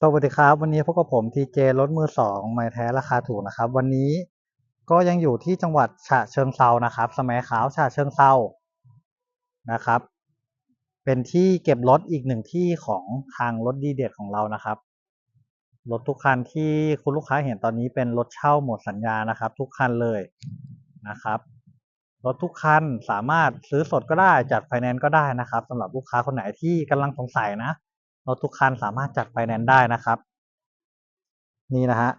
สวัสดีครับ วันนี้พบกับผมทีเจรถมือสองไม้แท้ราคาถูกนะครับ วันนี้ก็ยังอยู่ที่จังหวัดฉะเชิงเซานะครับ สมัยขาวฉะเชิงเซานะครับ เป็นที่เก็บรถอีกหนึ่งที่ของทางรถดีเด็ดของเรานะครับรถทุกคันที่คุณลูกค้าเห็นตอนนี้เป็นรถเช่าหมดสัญญานะครับ ทุกคันเลยนะครับรถทุกคันสามารถซื้อสดก็ได้จัดไฟแนนซ์ก็ได้นะครับสำหรับลูกค้าคนไหนที่กำลังสงสัยนะ รถทุกคันสามารถจัดไฟแนนซ์ได้นะครับ นี่นะฮะ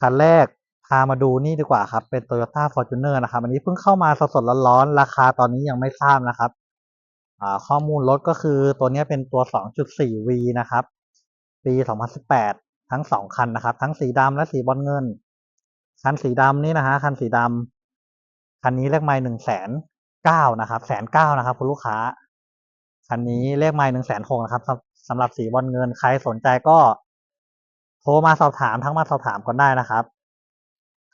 คันแรกพามาดูนี่ดีกว่าครับ เป็น Toyota Fortuner นะครับ อันนี้เพิ่งเข้ามาสดๆร้อนๆราคาตอนนี้ยังไม่ทราบนะครับข้อมูลรถก็คือตัวนี้เป็นตัว 2.4V นะครับ ปี 2018 ทั้งสองคันนะครับ ทั้งสีดำและสีบอลเงิน คันสีดำนี่นะฮะ คันสีดำคันนี้เลขไมล์หนึ่งแสนเก้านะครับแสนเก้านะครับ คุณลูกค้า คันนี้เลขไมล์หนึ่งแสนหกนะครับ สำหรับสีบอลเงินใครสนใจก็ โทรมาสอบถามทั้งมาสอบถามกันได้นะครับ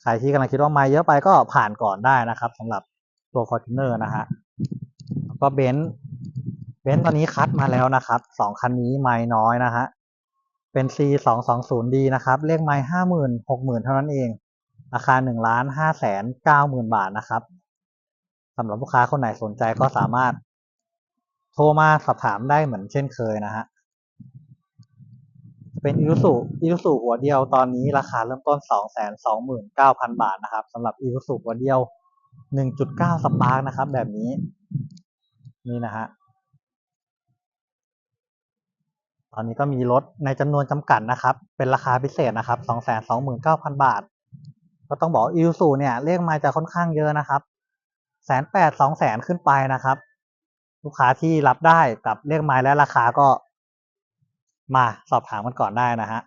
ใครที่กำลังคิดว่าไมล์เยอะไปก็ผ่านก่อนได้นะครับสำหรับตัว Fortuner นะฮะแล้วก็เบนซ์เบนซ์ตอนนี้คัดมาแล้วนะครับสองคันนี้ไมล์น้อยนะฮะเป็น C สองสองศูนย์ดีนะครับเลขไมล์ห้าหมื่นหกหมื่นเท่านั้นเองราคาหนึ่งล้านห้าแสนเก้าหมื่นบาทนะครับสำหรับลูกค้าคนไหนสนใจก็สามารถโทรมาสอบถามได้เหมือนเช่นเคยนะฮะ เป็นอี u ู u อี u ู u หัวเดียวตอนนี้ราคาเริ่มต้น 229,000 บาทนะครับสำหรับอี u ู u หัวเดียว 1.9 สปาร์กนะครับ แบบนี้ นี่นะฮะตอนนี้ก็มีรถในจำนวนจำกัดนะครับ เป็นราคาพิเศษนะครับ 229,000 บาท ก็ต้องบอกอี u ู u เนี่ยเลขมาจะค่อนข้างเยอะนะครับแสนแปดสองแสนขึ้นไปนะครับ ลูกค้าที่รับได้กับเลขไม้และราคาก็ มาสอบถามกันก่อนได้นะฮะ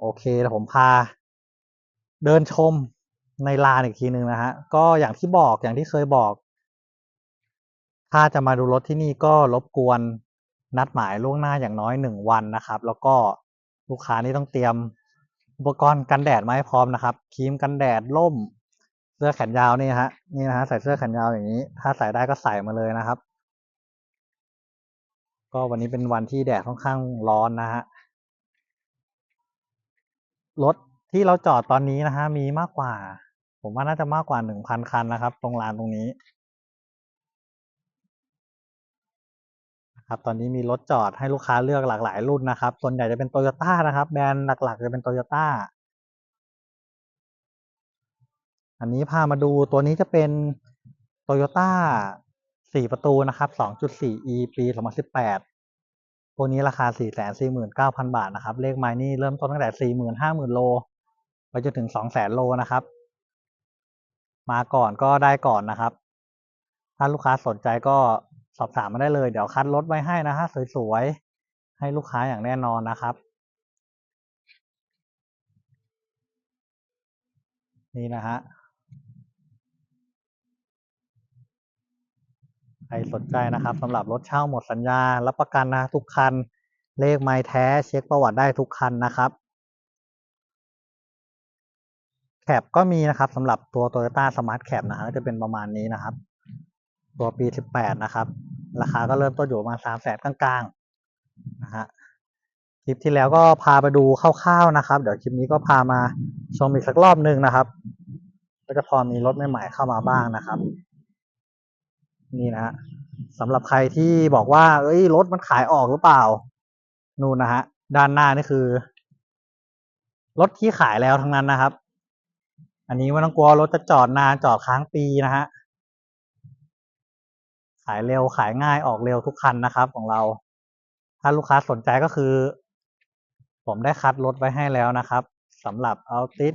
โอเคแล้วผมพา เดินชมในลานอีกทีหนึ่งนะฮะ ก็อย่างที่บอกอย่างที่เคยบอก ถ้าจะมาดูรถที่นี่ก็รบกวนนัดหมายล่วงหน้าอย่างน้อยหนึ่งวันนะครับ แล้วก็ลูกค้านี่ต้องเตรียมอุปกรณ์กันแดดมาให้พร้อมนะครับครีมกันแดดล่มเสื้อแขนยาวนี่ฮะนี่นะฮะใส่เสื้อแขนยาวอย่างนี้ ถ้าใส่ได้ก็ใส่มาเลยนะครับ ก็วันนี้เป็นวันที่แดดค่อนข้างร้อนนะฮะ รถที่เราจอดตอนนี้นะฮะมีมากกว่า ผมว่าน่าจะมากกว่าหนึ่งพันคันนะครับ ตรงลานตรงนี้ ครับ ตอนนี้มีรถจอดให้ลูกค้าเลือกหลากหลายรุ่นนะครับ ส่วนใหญ่จะเป็นโตโยต้านะครับ แบรนด์หลักๆจะเป็นโตโยต้า อันนี้พามาดูตัวนี้จะเป็นโตโยต้า สี่ประตูนะครับ 2.4e ปี 2018 ตัวนี้ราคา 449,000 บาทนะครับ เลขไม้นี่เริ่มต้นตั้งแต่ 40,000 50,000 โล ไปจนถึง 200,000 โลนะครับ มาก่อนก็ได้ก่อนนะครับ ถ้าลูกค้าสนใจก็สอบถามมาได้เลย เดี๋ยวคัดรถไว้ให้นะฮะสวยๆ ให้ลูกค้าอย่างแน่นอนนะครับ นี่นะฮะ ใครสนใจนะครับสำหรับรถเช่าหมดสัญญา รับประกันนะทุกคัน เลขไม้แท้ เช็คประวัติได้ทุกคันนะครับ แคปก็มีนะครับสำหรับตัว Toyota Smart Cap นะฮะก็จะเป็นประมาณนี้นะครับ ตัวปี 18 นะครับ ราคาก็เริ่มต้นอยู่ประมาณ3แสนกลางๆนะฮะคลิปที่แล้วก็พาไปดูคร่าวๆนะครับ เดี๋ยวคลิปนี้ก็พามาชมอีกสักรอบหนึ่งนะครับ ก็จะพอมีรถใหม่ๆเข้ามาบ้างนะครับ นี่นะฮะสำหรับใครที่บอกว่า เอ้ยรถมันขายออกหรือเปล่า นู่นนะฮะ ด้านหน้านี่คือ รถที่ขายแล้วทั้งนั้นนะครับ อันนี้ไม่ต้องกลัวรถจะจอดนานจอดค้างปีนะฮะขายเร็วขายง่ายออกเร็วทุกคันนะครับของเรา ถ้าลูกค้าสนใจก็คือ ผมได้คัดรถไว้ให้แล้วนะครับสำหรับเอาติส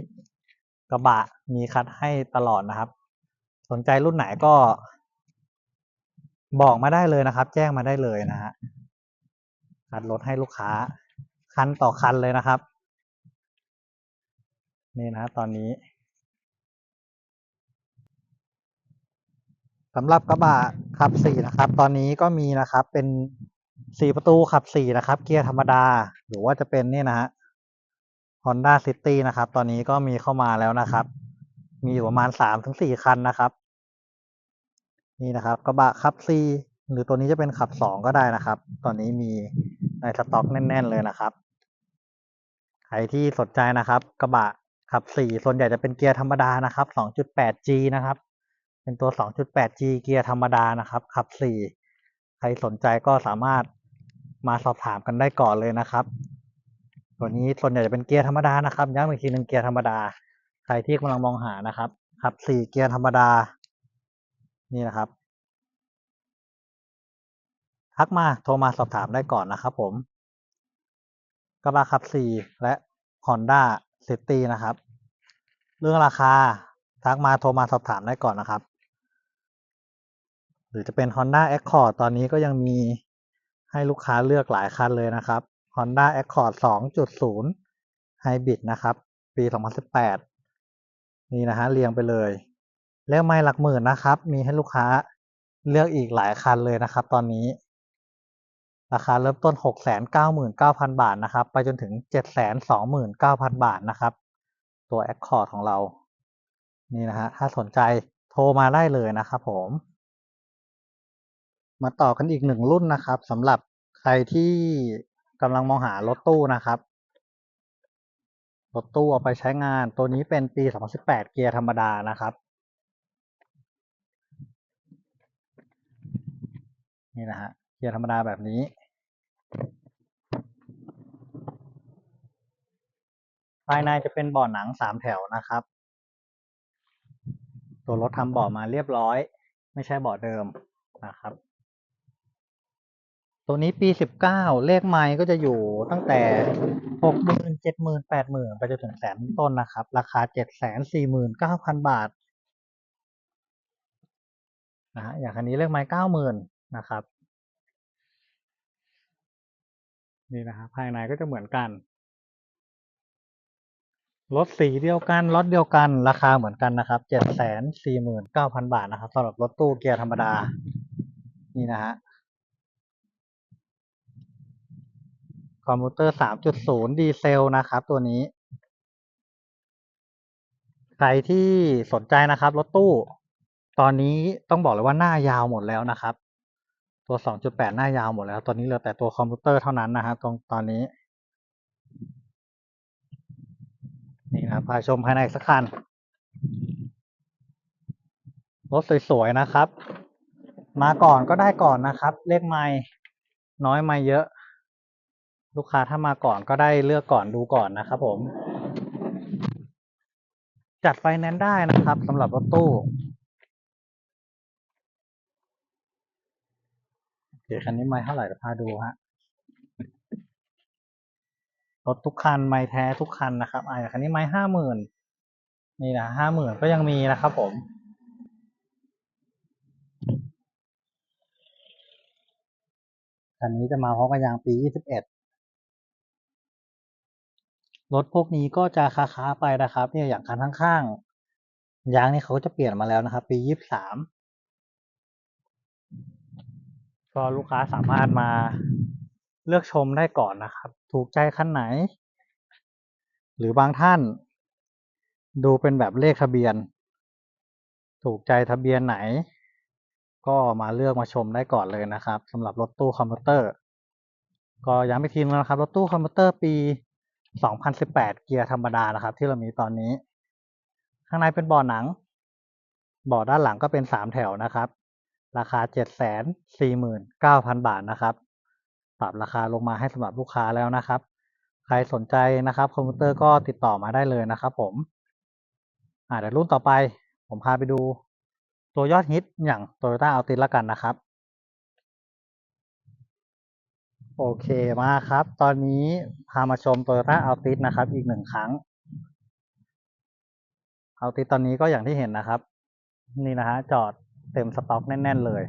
กระบะมีคัดให้ตลอดนะครับ สนใจรุ่นไหนก็ บอกมาได้เลยนะครับ แจ้งมาได้เลยนะฮะคัดรถให้ลูกค้า คันต่อคันเลยนะครับ นี่นะตอนนี้สำหรับกระบะขับสี่นะครับ ตอนนี้ก็มีนะครับ เป็นสี่ประตูขับสี่นะครับ เกียร์ธรรมดา หรือว่าจะเป็นนี่นะฮะ Honda City นะครับ ตอนนี้ก็มีเข้ามาแล้วนะครับ มีอยู่ประมาณสามถึงสี่คันนะครับ นี่นะครับกระบะขับสี่หรือตัวนี้จะเป็นขับสองก็ได้นะครับ ตอนนี้มีในสต็อกแน่น ๆ เลยนะครับใครที่สนใจนะครับ กระบะขับสี่ส่วนใหญ่จะเป็นเกียร์ธรรมดานะครับ 2.8G นะครับ เป็นตัว 2.8G เกียร์ธรรมดานะครับขับสี่ใครสนใจก็สามารถมาสอบถามกันได้ก่อนเลยนะครับ ตัวนี้ส่วนใหญ่จะเป็นเกียร์ธรรมดานะครับย้ำอีกทีหนึ่งเกียร์ธรรมดา ใครที่กำลังมองหานะครับขับสี่เกียร์ธรรมดา นี่นะครับ ทักมาโทรมาสอบถามได้ก่อนนะครับผมกระบะขับสี่และ Honda City นะครับ เรื่องราคาทักมาโทรมาสอบถามได้ก่อนนะครับ หรือจะเป็น Honda Accord ตอนนี้ก็ยังมีให้ลูกค้าเลือกหลายคันเลยนะครับ Honda Accord 2.0 Hybrid นะครับ ปี 2018 นี่นะฮะเรียงไปเลย เลขไม่หลักหมื่นนะครับ มีให้ลูกค้าเลือกอีกหลายคันเลยนะครับ ตอนนี้ ราคาเริ่มต้น 699,000 บาทนะครับ ไปจนถึง 729,000 บาทนะครับ ตัว Accord ของเรา นี่นะฮะ ถ้าสนใจโทรมาได้เลยนะครับผม มาต่อกันอีกหนึ่งรุ่นนะครับสำหรับใครที่กำลังมองหารถตู้นะครับรถตู้เอาไปใช้งานตัวนี้เป็นปี 2018 เกียร์ธรรมดานะครับ นี่นะฮะเกียร์ธรรมดาแบบนี้ ภายในจะเป็นเบาะหนังสามแถวนะครับ ตัวรถทำเบาะมาเรียบร้อย ไม่ใช่เบาะเดิมนะครับ ตัวนี้ปีสิบเก้าเลขไม้ก็จะอยู่ตั้งแต่หกหมื่นเจ็ดหมื่นแปดหมื่นไปจนถึงแสนต้นนะครับ ราคาเจ็ดแสนสี่หมื่นเก้าพันบาทนะฮะอย่างคันนี้เลขไม้เก้าหมื่น นะครับ นี่นะฮะภายในก็จะเหมือนกันรถสีเดียวกันรถเดียวกันราคาเหมือนกันนะครับเจ็ดแสนสี่หมื่นเก้าพันบาทนะครับสำหรับรถตู้เกียร์ธรรมดา นี่นะฮะคอมพิวเตอร์3.0ดีเซลนะครับ ตัวนี้ ใครที่สนใจนะครับ รถตู้ ตอนนี้ต้องบอกเลยว่าหน้ายาวหมดแล้วนะครับ ตัว 2.8 หน้ายาวหมดแล้ว ตอนนี้เหลือแต่ตัวคอมพิวเตอร์เท่านั้นนะฮะตรงตอนนี้ นี่นะพาชมภายในสักคัน รถสวย ๆ นะครับ มาก่อนก็ได้ก่อนนะครับ เลขไม่น้อยไม่เยอะ ลูกค้าถ้ามาก่อนก็ได้เลือกก่อนดูก่อนนะครับผม จัดไฟแนนซ์ได้นะครับสำหรับรถตู้ โอเคคันนี้ไม่เท่าไหร่เดี๋ยวพาดูฮะรถทุกคันไม่แท้ทุกคันนะครับไอ่คันนี้ไม่ห้าหมื่นนี่นะห้าหมื่นก็ยังมีนะครับผมคันนี้จะมาพร้อมกับยางปี21รถพวกนี้ก็จะค้าๆไปนะครับ เนี่ยอย่างคันข้างๆยางนี่เขาจะเปลี่ยนมาแล้วนะครับ ปี23 ก็ลูกค้าสามารถมาเลือกชมได้ก่อนนะครับ ถูกใจคันไหน หรือบางท่าน ดูเป็นแบบเลขทะเบียน ถูกใจทะเบียนไหน ก็มาเลือกมาชมได้ก่อนเลยนะครับสำหรับรถตู้คอมพิวเตอร์ ก็ย้ำอีกทีนึงนะครับ รถตู้คอมพิวเตอร์ปี 2018 เกียร์ธรรมดานะครับ ที่เรามีตอนนี้ ข้างในเป็นเบาะหนังเบาะด้านหลังก็เป็นสามแถวนะครับ ราคา 749,000 บาทนะครับ ปรับราคาลงมาให้สำหรับลูกค้าแล้วนะครับ ใครสนใจนะครับคอมพิวเตอร์ก็ติดต่อมาได้เลยนะครับผมอ่าเดี๋ยวรุ่นต่อไป ผมพาไปดูตัวยอดฮิตอย่าง Toyota Altis ละกันนะครับ โอเคมาครับ ตอนนี้พามาชม Toyota Altis นะครับ อีกหนึ่งครั้ง Altis ตอนนี้ก็อย่างที่เห็นนะครับ นี่นะฮะจอด เต็มสต็อกแน่น ๆ เลย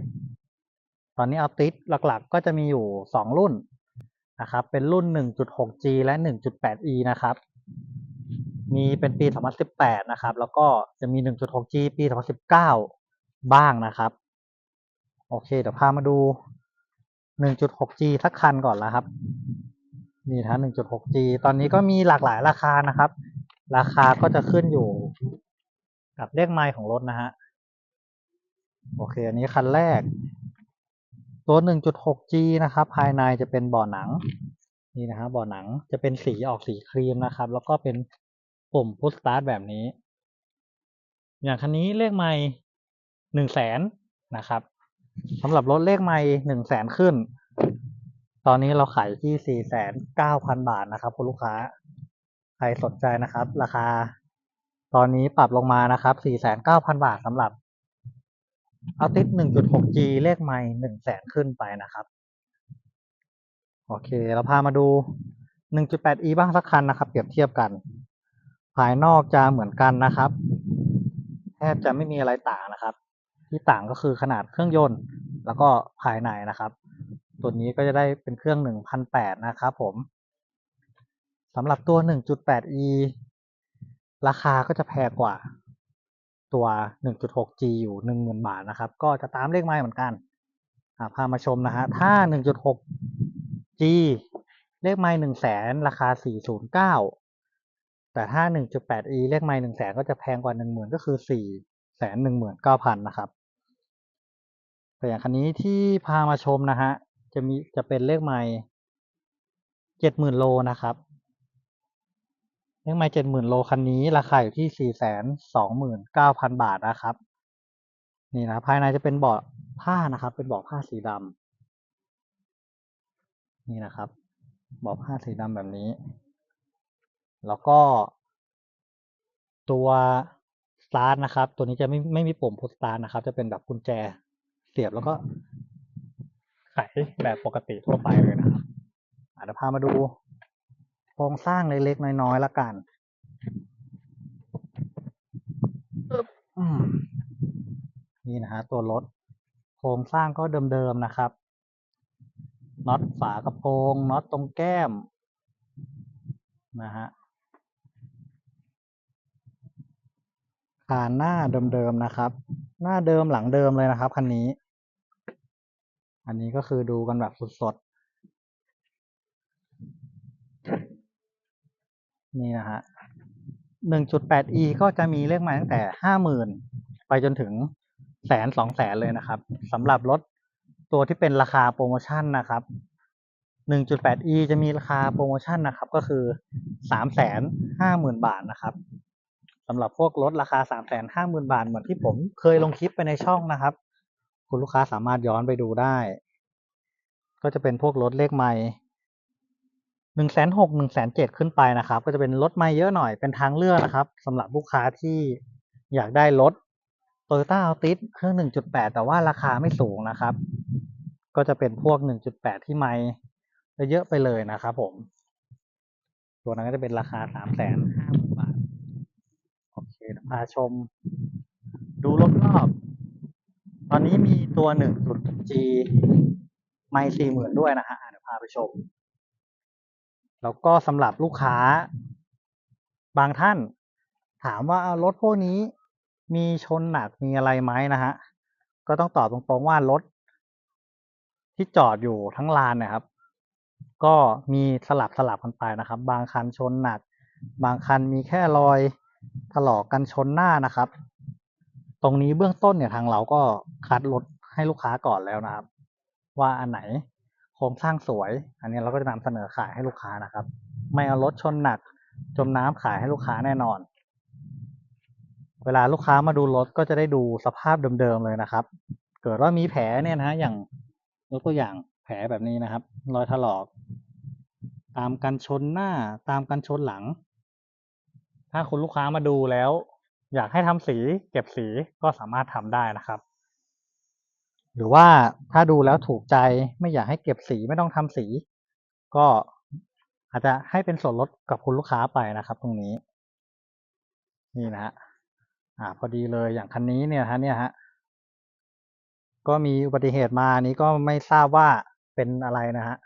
ตอนนี้ Altis หลักๆ ก็จะมีอยู่สองรุ่นนะครับ เป็นรุ่น 1.6G และ 1.8E นะครับ มีเป็นปี 2018 นะครับ แล้วก็จะมี 1.6G ปี 2019 บ้างนะครับ โอเค เดี๋ยวพามาดู 1.6G สักคันก่อนแล้วครับ นี่นะ 1.6G ตอนนี้ก็มีหลากหลายราคานะครับ ราคาก็จะขึ้นอยู่กับเลขไมล์ของรถนะฮะ โอเค อันนี้คันแรก ตัว 1.6G นะครับ ภายในจะเป็นเบาะหนัง นี่นะครับเบาะหนังจะเป็นสีออกสีครีมนะครับ แล้วก็เป็นปุ่มพุชสตาร์ทแบบนี้ อย่างคันนี้เลขไม่หนึ่งแสนนะครับสำหรับรถเลขไม่หนึ่งแสนขึ้น ตอนนี้เราขายที่สี่แสนเก้าพันบาทนะครับคุณลูกค้า ใครสนใจนะครับ ราคา ตอนนี้ปรับลงมานะครับสี่แสนเก้าพันบาทสำหรับ เอาติดหนึ่งจุดหก G เลขไม่หนึ่งแสนขึ้นไปนะครับ โอเค เราพามาดู 1.8e บ้างสักคันนะครับ เปรียบเทียบกัน ภายนอกจะเหมือนกันนะครับ แทบจะไม่มีอะไรต่างนะครับ ที่ต่างก็คือขนาดเครื่องยนต์ แล้วก็ภายในนะครับ ตัวนี้ก็จะได้เป็นเครื่อง 1,800 นะครับผมสำหรับตัว 1.8e ราคาก็จะแพงกว่า ตัว 1.6g อยู่ 10,000 บาทนะครับ ก็จะตามเลขไม้เหมือนกันอ่าพามาชมนะฮะ ถ้า 1.6g เลขไม้หนึ่งแสนราคา 409 แต่ถ้า 1.8e เลขไม้หนึ่งแสนก็จะแพงกว่า 10,000 ก็คือ4แสนหนึ่งหมื่นเก้าพันนะครับ แต่อย่างคันนี้ที่พามาชมนะฮะ จะมีจะเป็นเลขไม้เจ็ดหมื่นโลนะครับ เลขไม้เจ็ดหมื่นโลคันนี้ ราคาอยู่ที่สี่แสนสองหมื่นเก้าพันบาทนะครับ นี่นะภายในจะเป็นเบาะผ้านะครับ เป็นเบาะผ้าสีดำนี่นะครับเบาะผ้าสีดำแบบนี้ แล้วก็ ตัวสตาร์ทนะครับ ตัวนี้จะไม่ไม่มีปุ่มพุชสตาร์ทนะครับ จะเป็นแบบกุญแจเสียบแล้วก็ไขแบบปกติทั่วไปเลยนะครับอาจจะเดี๋ยวพามาดู โครงสร้างเล็กๆน้อยๆละกันอึ๊บอืมนี่นะฮะตัวรถโครงสร้างก็เดิมๆนะครับน็อตฝากระโปรงน็อตตรงแก้มนะฮะคานหน้าเดิมๆนะครับ หน้าเดิมหลังเดิมเลยนะครับคันนี้ อันนี้ก็คือดูกันแบบสดๆ นี่นะฮะ 1.8e ก็จะมีเลขหมายตั้งแต่50,000ไปจนถึงแสนสองแสนเลยนะครับสำหรับรถตัวที่เป็นราคาโปรโมชั่นนะครับ 1.8e จะมีราคาโปรโมชั่นนะครับ ก็คือ350,000บาทนะครับสำหรับพวกรถราคา350,000บาท เหมือนที่ผมเคยลงคลิปไปในช่องนะครับ คุณลูกค้าสามารถย้อนไปดูได้ ก็จะเป็นพวกรถเลขไม่ หนึ่งแสนหกหนึ่งแสนเจ็ดขึ้นไปนะครับ ก็จะเป็นรถไม่เยอะหน่อยเป็นทางเลือกนะครับสำหรับลูกค้าที่อยากได้รถ Toyota Altis เครื่อง1.8แปดแต่ว่าราคาไม่สูงนะครับ ก็จะเป็นพวก1.8ที่ไม่เยอะไปเลยนะครับผม ตัวนั้นก็จะเป็นราคา350,000บาท โอเคพาชม ดูรอบๆตอนนี้มีตัว 1.G ไม่40,000ด้วยนะฮะเดี๋ยวพาไปชม แล้วก็สำหรับลูกค้า บางท่าน ถามว่ารถพวกนี้มีชนหนักมีอะไรไหมนะฮะ ก็ต้องตอบตรงๆว่ารถที่จอดอยู่ทั้งลานนะครับ ก็มีสลับสลับกันไปนะครับ บางคันชนหนัก บางคันมีแค่รอยถลอกกันชนหน้านะครับ ตรงนี้เบื้องต้นเนี่ยทางเราก็คัดรถให้ลูกค้าก่อนแล้วนะครับ ว่าอันไหน ครงสร้างสวย อันนี้เราก็จะนำเสนอขายให้ลูกค้านะครับ ไม่เอารถชนหนัก จมน้ำขายให้ลูกค้าแน่นอน เวลาลูกค้ามาดูรถก็จะได้ดูสภาพเดิมๆเลยนะครับ เกิดว่ามีแผลเนี่ยนะฮะอย่างยกตัวอย่างแผลแบบนี้นะครับ รอยถลอก ตามกันชนหน้าตามกันชนหลัง ถ้าคุณลูกค้ามาดูแล้ว อยากให้ทำสี เก็บสีก็สามารถทำได้นะครับ หรือว่าถ้าดูแล้วถูกใจไม่อยากให้เก็บสีไม่ต้องทำสี ก็อาจจะให้เป็นส่วนลดกับคุณลูกค้าไปนะครับ ตรงนี้ นี่นะฮะอ่า พอดีเลยอย่างคันนี้เนี่ยฮะเนี่ยฮะก็มีอุบัติเหตุมาอันนี้ก็ไม่ทราบว่าเป็นอะไรนะฮะ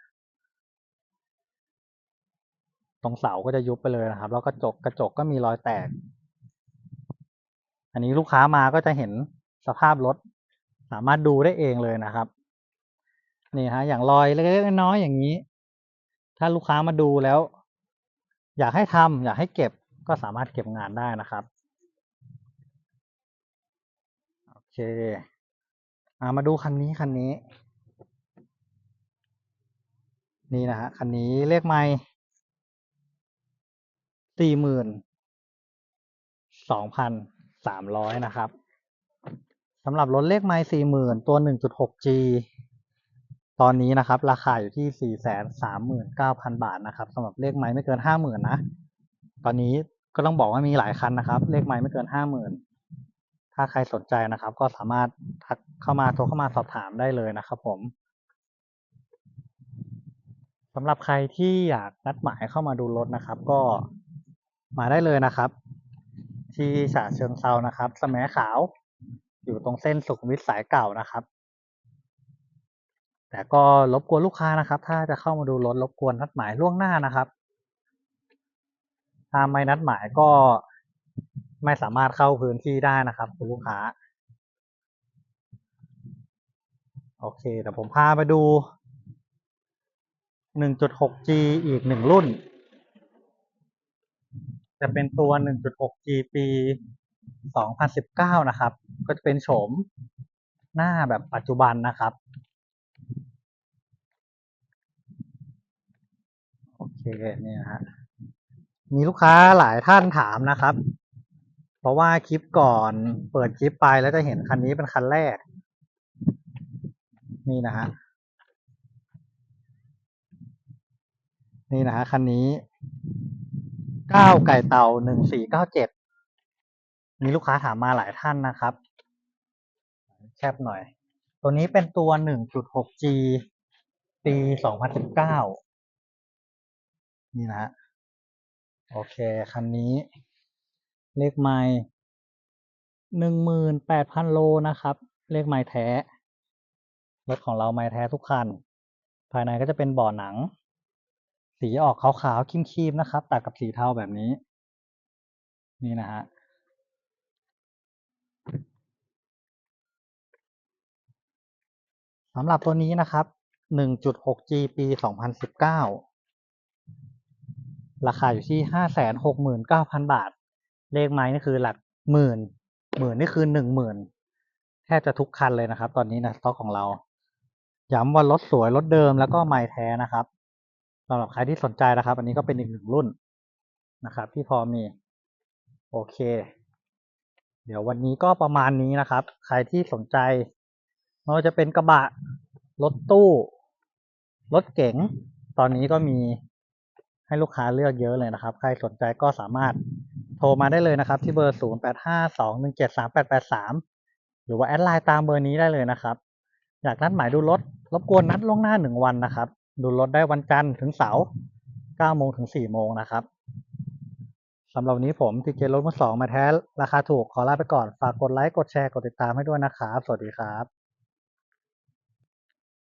ตรงเสาก็จะยุบไปเลยนะครับ แล้วกระจกกระจกก็มีรอยแตก อันนี้ลูกค้ามาก็จะเห็นสภาพรถ สามารถดูได้เองเลยนะครับ นี่ฮะ อย่างรอยเล็กๆน้อยๆอย่างนี้ ถ้าลูกค้ามาดูแล้ว อยากให้ทำอยากให้เก็บก็สามารถเก็บงานได้นะครับโอเคอามาดูคันนี้คันนี้ นี่นะฮะคันนี้เลขไม่สี่หมื่นสองพันสามร้อยนะครับ สำหรับรถเลขไม่สี่หมื่นตัวหนึ่งจุดหก G ตอนนี้นะครับ ราคาอยู่ที่สี่แสนสามหมื่นเก้าพันบาทนะครับสำหรับเลขไม้ไม่เกินห้าหมื่นะ ตอนนี้ก็ต้องบอกว่ามีหลายคันนะครับ เลขไม้ไม่เกินห้าหมื่นถ้าใครสนใจนะครับ ก็สามารถทักเข้ามาโทรเข้ามาสอบถามได้เลยนะครับผมสำหรับใครที่อยากนัดหมายเข้ามาดูรถนะครับ ก็มาได้เลยนะครับ ที่ฉะเชิงเซานะครับสแมขาว อยู่ตรงเส้นสุขุมวิทสายเก่านะครับ แต่ก็รบกวนลูกค้านะครับ ถ้าจะเข้ามาดูรถรบกวนนัดหมายล่วงหน้านะครับถ้าไม่นัดหมายก็ไม่สามารถเข้าพื้นที่ได้นะครับ คุณลูกค้า โอเคเดี๋ยวผมพาไปดู 1.6G อีกหนึ่งรุ่น จะเป็นตัว 1.6G ปี 2019 นะครับ ก็จะเป็นโฉมหน้าแบบปัจจุบันนะครับ โอเคเนี่ยฮะมีลูกค้าหลายท่านถามนะครับ เพราะว่าคลิปก่อนเปิดคลิปไปแล้วจะเห็นคันนี้เป็นคันแรก นี่นะฮะนี่นะฮะคันนี้เก้าไก่เต่าหนึ่งสี่เก้าเจ็ด มีลูกค้าถามมาหลายท่านนะครับ แคบหน่อย ตัวนี้เป็นตัวหนึ่งจุดหก G ปีสองพันสิบเก้านี่นะ โอเค คันนี้ เลขไม้หนึ่งหมื่นแปดพันโลนะครับ เลขไม้แท้ รถของเราไม้แท้ทุกคัน ภายในก็จะเป็นเบ่อหนัง สีออกขาวๆครีมๆนะครับ ตัดกับสีเทาแบบนี้ นี่นะฮะ สำหรับตัวนี้นะครับ 1.6G ปี 2019 ราคาอยู่ที่ 569,000 บาท เลขไม้นี่คือหลักหมื่น หมื่นนี่คือหนึ่งหมื่นแทบจะทุกคันเลยนะครับ ตอนนี้นะสต็อกของเรา ย้ำว่ารถสวยรถเดิมแล้วก็ไม้แท้นะครับสำหรับใครที่สนใจนะครับ อันนี้ก็เป็นอีกหนึ่งรุ่นนะครับที่พอมีโอเค เดี๋ยววันนี้ก็ประมาณนี้นะครับ ใครที่สนใจ ไม่ว่าจะเป็นกระบะ รถตู้ รถเก๋ง ตอนนี้ก็มีให้ลูกค้าเลือกเยอะเลยนะครับ ใครสนใจก็สามารถโทรมาได้เลยนะครับ ที่เบอร์ 0 8 5 2 1 7 3 8 8 3 หรือว่าแอดไลน์ตามเบอร์นี้ได้เลยนะครับ อยากนัดหมายดูรถ รบกวนนัดล่วงหน้าหนึ่งวันนะครับ ดูรถได้วันจันทร์ถึงเสาร์9โมงถึง4โมงนะครับสำหรับนนี้ผมทีเจรถมือสองมาแท้ราคาถูกขอลาไปก่อน ฝากกดไลค์ กดแชร์ กดติดตามให้ด้วยนะครับ สวัสดีครับ